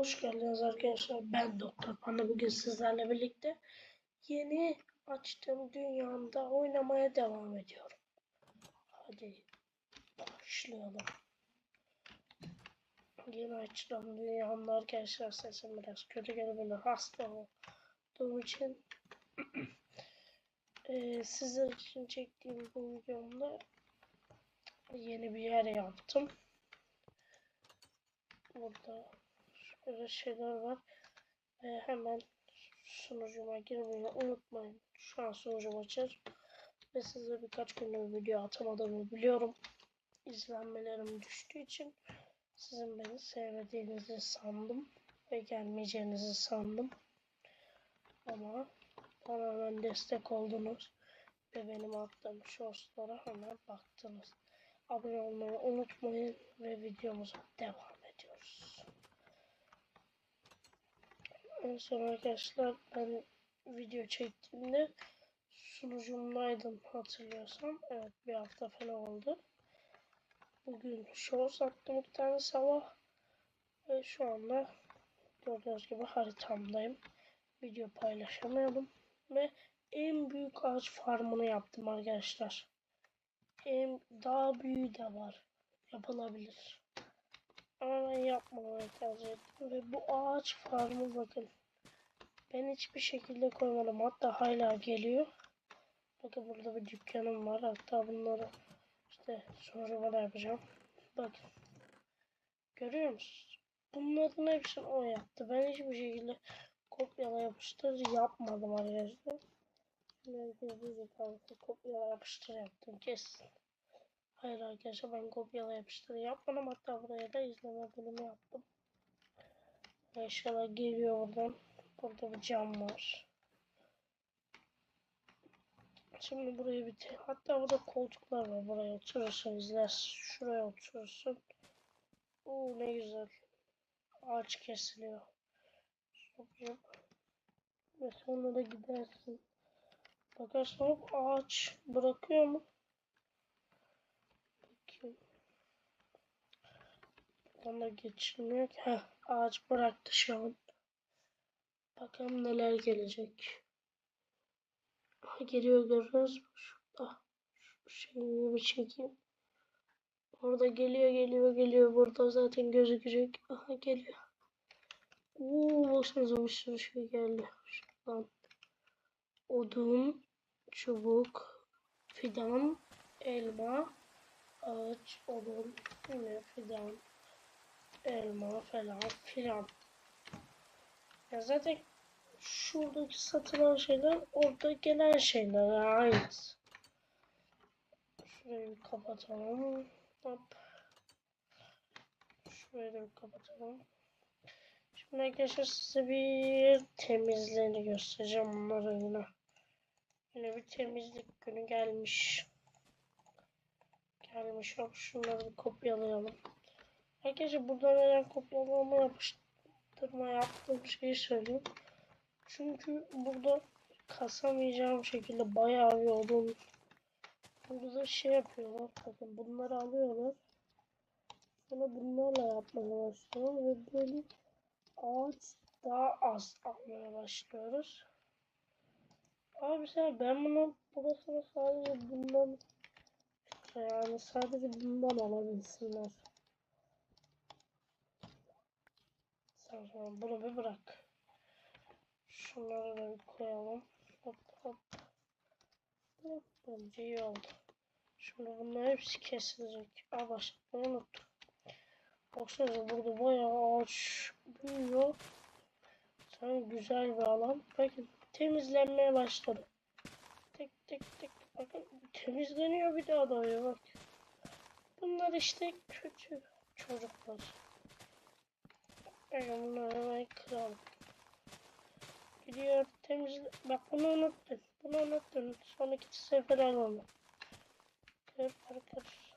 hoş geldiniz arkadaşlar. Ben Doktor Panda. Bugün sizlerle birlikte yeni açtığım dünyamda oynamaya devam ediyorum. Hadi başlayalım. Yeni açtığım dünyamda arkadaşlar sesim biraz kötü gelebilir. Hasta olduğum için eee, sizler için çektiğim bu videomda yeni bir yer yaptım. Burada şeyler var. Ve hemen sunucuma girmeyi unutmayın. Şu an sunucum açır. Ve size birkaç gündür video atamadığımı biliyorum. İzlenmelerim düştüğü için sizin beni sevmediğinizi sandım. Ve gelmeyeceğinizi sandım. Ama bana hemen destek oldunuz. Ve benim attığım shortslara hemen baktınız. Abone olmayı unutmayın ve videomuza devam En son arkadaşlar ben video çektiğimde sunucumdaydım hatırlıyorsam. Evet bir hafta falan oldu. Bugün shorts attım bir tane sabah. Ve şu anda gördüğünüz gibi haritamdayım. Video paylaşamıyordum. Ve en büyük ağaç farmını yaptım arkadaşlar. En daha büyüğü de var. Yapılabilir. Ama ben yapmamayı tercih ettim. Ve bu ağaç farmı bakın. Ben hiçbir şekilde koymadım. Hatta hala geliyor. Bakın burada bir dükkanım var. Hatta bunları işte sonra bana yapacağım. Bakın. Görüyor musunuz? Bunların hepsini o yaptı. Ben hiçbir şekilde kopyala yapıştır yapmadım arkadaşlar. Diyecek abi kopyala yapıştır yaptım kesin. Hayır arkadaşlar ben kopyala yapıştır yapmadım. Hatta buraya da izleme bölümü yaptım. Eşyalar geliyor buradan. Burada bir cam var. Şimdi buraya bir hatta burada koltuklar var. Buraya oturursun izler. Şuraya oturursun. Oo ne güzel. Ağaç kesiliyor. İyi. Ve sonra da gidersin. Bakarsın hop ağaç bırakıyor mu? Buradan da geçilmiyor ki. Heh, ağaç bıraktı şu an. Bakalım neler gelecek. Geliyor görüyoruz mu? Şurada. Şu şeyi bir çekeyim. Orada geliyor geliyor geliyor. Burada zaten gözükecek. Aha geliyor. Oo baksanıza bir sürü şey geldi. Şuradan. Odun, çubuk, fidan, elma, ağaç, odun, yine fidan, elma falan filan. Ya zaten şuradaki satılan şeyler orada gelen şeyler aynısı. Şurayı kapatalım. Hop. Şurayı da kapatalım. Şimdi arkadaşlar size bir temizliğini göstereceğim bunların yine. Yine bir temizlik günü gelmiş. Gelmiş hop şunları bir kopyalayalım. Arkadaşlar burada neden kopyalama yapıştırma yaptığım şeyi söyleyeyim. Çünkü burada kasamayacağım şekilde bayağı bir odun. Burada şey yapıyorlar. Bakın bunları alıyorlar. Sonra bunlarla yapmaya başlıyorlar ve böyle ağaç daha az almaya başlıyoruz. Abi sen ben bunu burasını sadece bundan yani sadece bundan alabilsinler. Sen sonra bunu bir bırak. Şunları da bir koyalım. Hop hop. Hop, Bence iyi oldu. Şimdi bunlar hepsi kesilecek. Aa başlatmayı unuttum. Baksanıza burada bayağı ağaç büyüyor. Sanki güzel bir alan. Bakın temizlenmeye başladı. Tek tek tek. Bakın temizleniyor bir daha doğuyor bak. Bunlar işte kötü çocuklar. Bakın bunları hemen kıralım. Gidiyor temizle. Bak bunu unuttun. Bunu unuttun. Sonraki sefer al onu. Kır kır kır.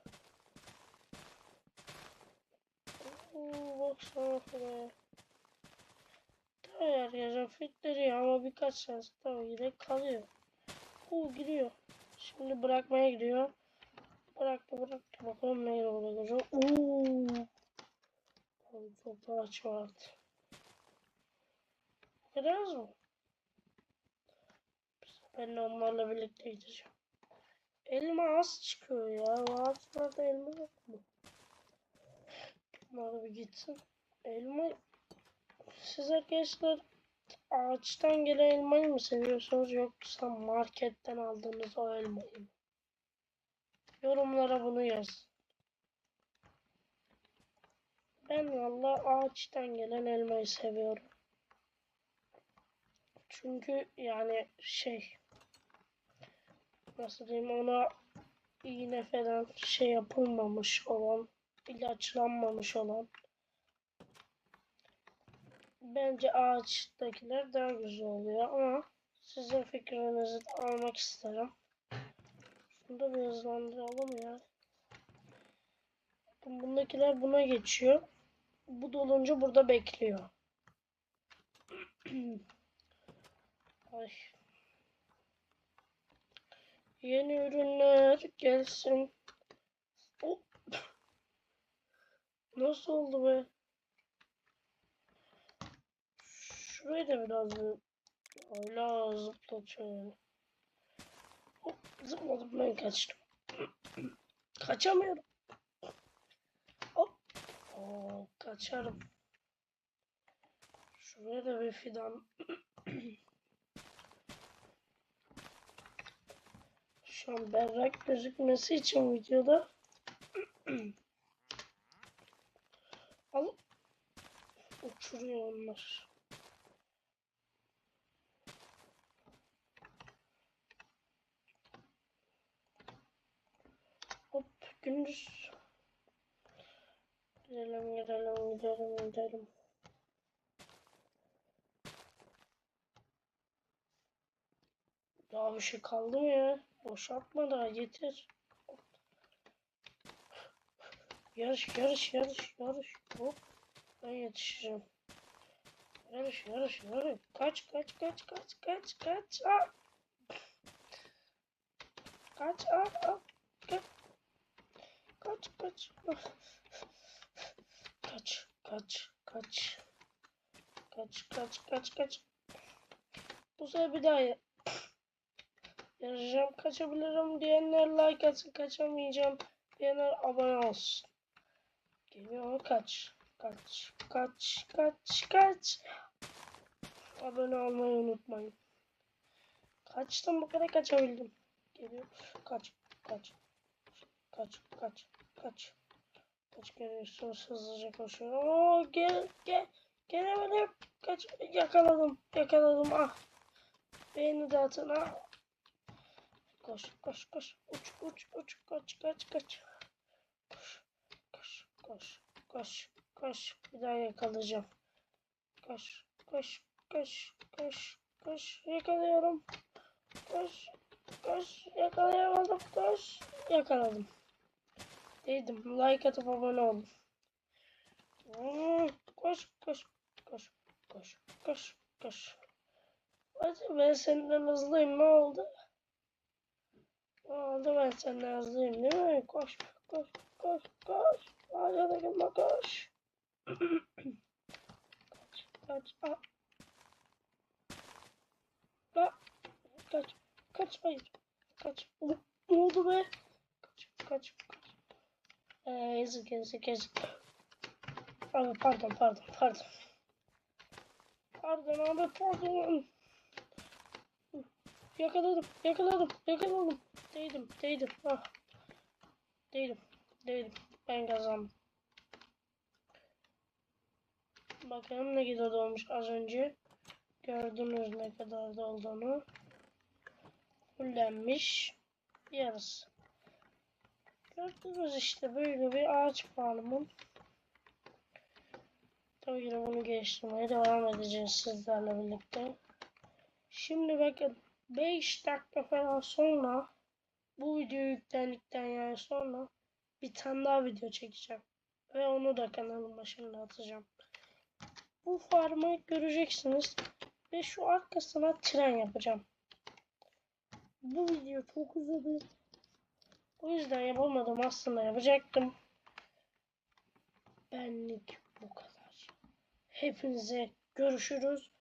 Oo, baksana şuraya. Tabii arkadaşlar fitleri ama birkaç sens tabii yine kalıyor. Oo gidiyor. Şimdi bırakmaya gidiyor. Bıraktı bıraktı. Bakalım ne olacak. Oo. Ağaç vardı. Biraz mı? Ben de onlarla birlikte gideceğim. Elma az çıkıyor ya. Ağaçlarda elma yok mu? Bunlar bir gitsin. Elma... Siz arkadaşlar ağaçtan gelen elmayı mı seviyorsunuz yoksa marketten aldığınız o elmayı mı? Yorumlara bunu yaz. Ben valla ağaçtan gelen elmayı seviyorum. Çünkü yani şey nasıl diyeyim ona iğne falan şey yapılmamış olan ilaçlanmamış olan bence ağaçtakiler daha güzel oluyor ama sizin fikrinizi de almak isterim. Şunu da bir hızlandıralım ya. Bundakiler buna geçiyor. Bu dolunca burada bekliyor. Ay. Yeni ürünler gelsin. Oh. Nasıl oldu be? Şurayı da biraz bir hala zıplatıyor yani. Hop, zıpladım ben kaçtım. Kaçamıyorum. Oo, kaçarım. Şuraya da bir fidan. Şu an berrak gözükmesi için videoda al uçuruyor onlar. Hop gündüz gidelim gidelim gidelim gidelim. Daha bir şey kaldı mı ya? Boşaltma daha getir. Yarış yarış yarış yarış. Hop. Ben yetişeceğim. Yarış yarış yarış. Kaç kaç kaç kaç kaç kaç. Aa. Kaç aa, aa. Kaç. Kaç kaç. Kaç kaç kaç. Kaç kaç kaç kaç. Bu sefer bir daha ya- yarışacağım. Kaçabilirim diyenler like atsın. Kaçamayacağım diyenler abone olsun. Geliyor kaç. Kaç. Kaç. Kaç. Kaç. Abone olmayı unutmayın. Kaçtım bu kadar kaçabildim. Geliyor. Kaç. Kaç. Kaç. Kaç. Kaç. Kaç geliyorsunuz hızlıca koşuyor. Oo, gel gel. Gelemedim. Kaç. Yakaladım. Yakaladım. Ah. Beni de atın. Ah. Koş koş koş. Uç uç uç. Kaç kaç kaç. Koş. Koş koş. Koş. Koş. Bir daha yakalayacağım. Koş. Koş. Koş. Koş. Koş. Yakalıyorum. Koş. Koş. Yakalayamadım. Koş. Yakaladım. Değdim. Like atıp abone olun. Koş. Koş. Koş. Koş. Koş. Koş. Hadi ben senden hızlıyım. Ne oldu? Ne oldu ben senden hızlıyım değil mi? Koş. Koş. Koş. Koş. Ağaca takılma koş. kaç. Kaç. Aa. Aa. Kaç. Kaç. Hayır. Kaç. Ne oldu be? Kaç. Kaç. Ee, yazık yazık yazık. Abi pardon pardon pardon. Pardon abi pardon. Yakaladım yakaladım yakaladım. Değdim değdim. Ah. Değdim değdim. Ben kazandım. Bakalım ne kadar olmuş az önce. Gördünüz ne kadar da olduğunu. Fullenmiş. Yarısı. Gördünüz işte böyle bir ağaç farmım. Tabii ki bunu geliştirmeye devam edeceğiz sizlerle birlikte. Şimdi bakın 5 dakika falan sonra bu video yüklendikten yani sonra bir tane daha video çekeceğim. Ve onu da kanalın başına atacağım. Bu farmı göreceksiniz. Ve şu arkasına tren yapacağım. Bu video çok uzadı. O yüzden yapamadım aslında yapacaktım. Benlik bu kadar. Hepinize görüşürüz.